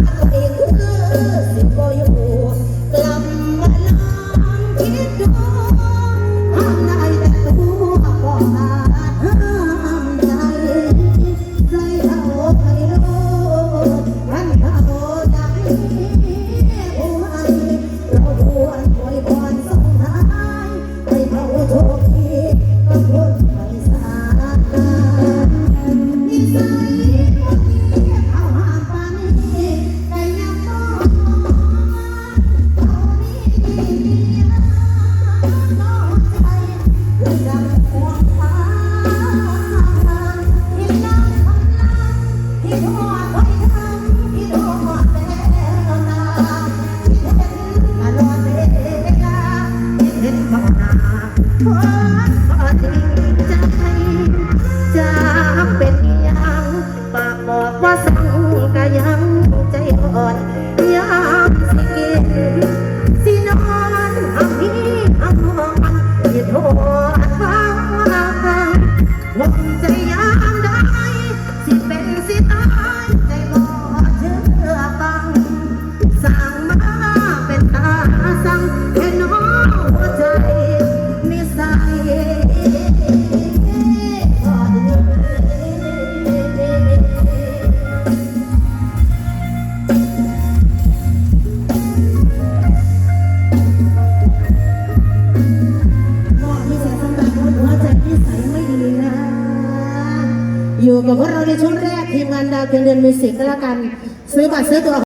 Bye. ามได้เป็นสิตายใจบ่เจอฟังสั่งมาเป็นตาสั่งแค่ อยู่กับพวกเราในชุดแรกทีมงานดาวเพียงเดือนมิวสิกก็แล้วกัน ซื้อบัตรซื้อตัว